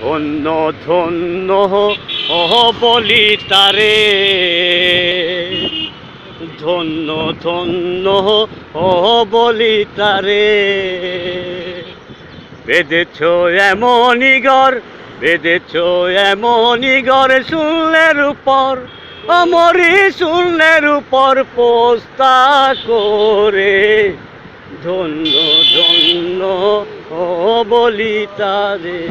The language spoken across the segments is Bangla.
ধন্য ধন্য বলি তারে। ধন্য ধন্য বলি তারে। বেঁধেছ এমনই ঘর বেঁধেছ এমনই ঘর শুনলের উপর অমরি শুনলের উপর পোস্তা করে। ধন্য ধন্য বলি তারে।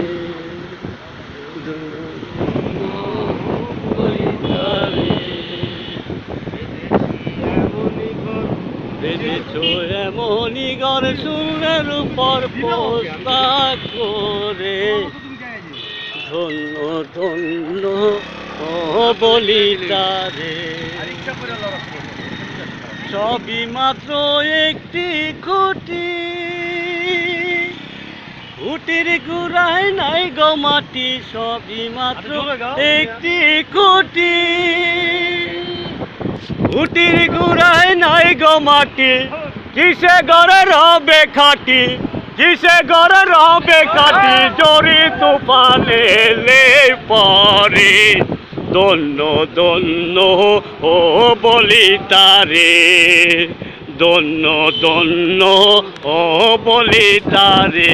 এমনই ঘর উপর পোস্তা করে। ধন্য ধন্য বলি সবই মাত্র একটি খুঁটি। খুঁটির গুড়ায় নাই গো মাটি সবই মাত্র একটি খুঁটি। খুঁটির গুড়ায় নাই গো মাটি কিসে গড়ে রবে খাটি কিসে গড়ে রবে খাটি জড়ি তুফানে এলে পরে। দন্য দন্য ও বলি তারে। দন্য দন্য ও বলি তারে।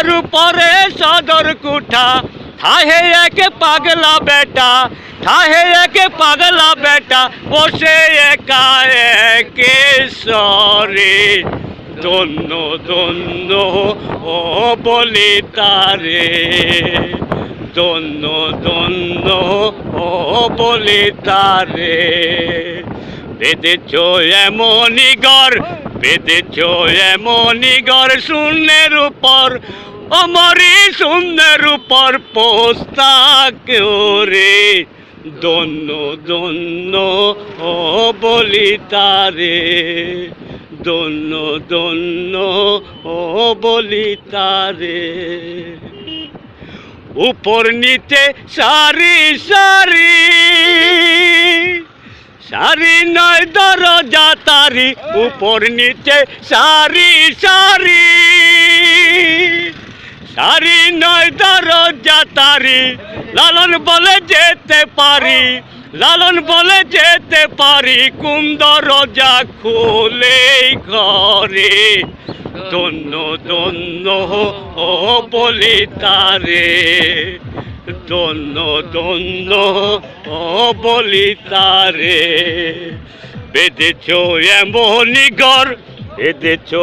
তার উপরে সদর কোঠা। থাহে একে পাগলা বেটা থাহে একে পাগলা বেটা, বসে একা একে সরে। দন্য দন্য ও বলি তারে। দন্য দন্য ও বলি তারে। বেঁধেছ এমনই ঘর বেঁধেছ এমনই শূন্যের উপর। অমরি শূন্যের উপর পোস্তা করে দন্য দন্য ও বলি তারে। দন্য দন্য ও বলি তারে। উপর নিতে সারি সারি সারি নয় দরজা তারি, উপর নিচে সারি সারি। সারি নয় দরজা তারি। লালন বলে যেতে পারি, লালন বলে যেতে পারি কোন দরজা খুলে ঘরে। দন্য দন্য ও বলি তারে। দন্য দন্য ও বলি তারে। বেঁধেছ এমনই ঘর বেঁধেছ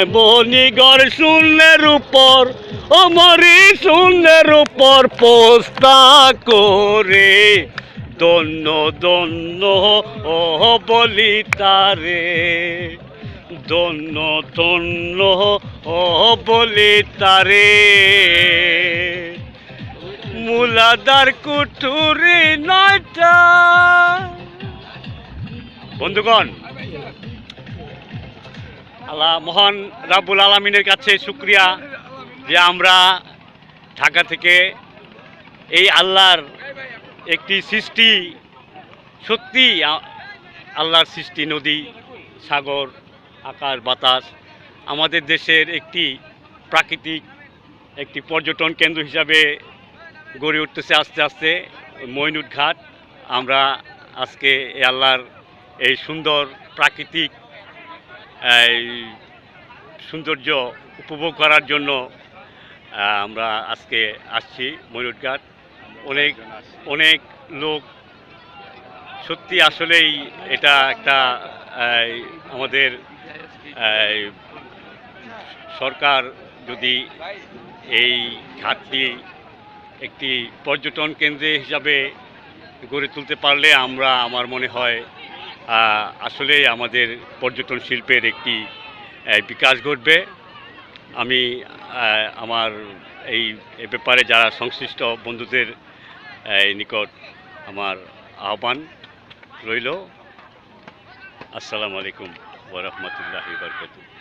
এমনই ঘর শূন্যের উপর, অমরি শূন্যের উপর পোস্তা করে। দন্য দন্য ও বলি তারে। দন্য দন্য ও বলি তারে। মুলাদার কুঠুরি নয়টা। বন্ধুগণ আল্লাহ মহান রাব্বুল আলমিনের কাছে শুক্রিয়া যে আমরা ঢাকা থেকে এই আল্লাহর একটি সৃষ্টি, সত্যি আল্লাহর সৃষ্টি, নদী, সাগর, আকাশ, বাতাস, আমাদের দেশের একটি প্রাকৃতিক একটি পর্যটন কেন্দ্র হিসাবে গড়ে উঠতেছে আস্তে আস্তে মইনুট ঘাট আমরা আজকে এই আল্লাহর এই সুন্দর প্রাকৃতিক সৌন্দর্য উপভোগ করার জন্য আমরা আজকে আসছি ময়ূর ঘাট অনেক অনেক লোক। সত্যি আসলেই এটা একটা আমাদের সরকার যদি এই ঘাটটি একটি পর্যটন কেন্দ্রে হিসাবে গড়ে তুলতে পারলে আমরা, আমার মনে হয় আহ, আসলেই আমাদের পর্যটন শিল্পের একটি বিকাশ ঘটবে। আমি আমার এই ব্যাপারে যারা সংশ্লিষ্ট বন্ধুদের নিকট আমার আহ্বান রইল। আসসালামু আলাইকুম ওরহমতুল্লাহ বরকতুহ।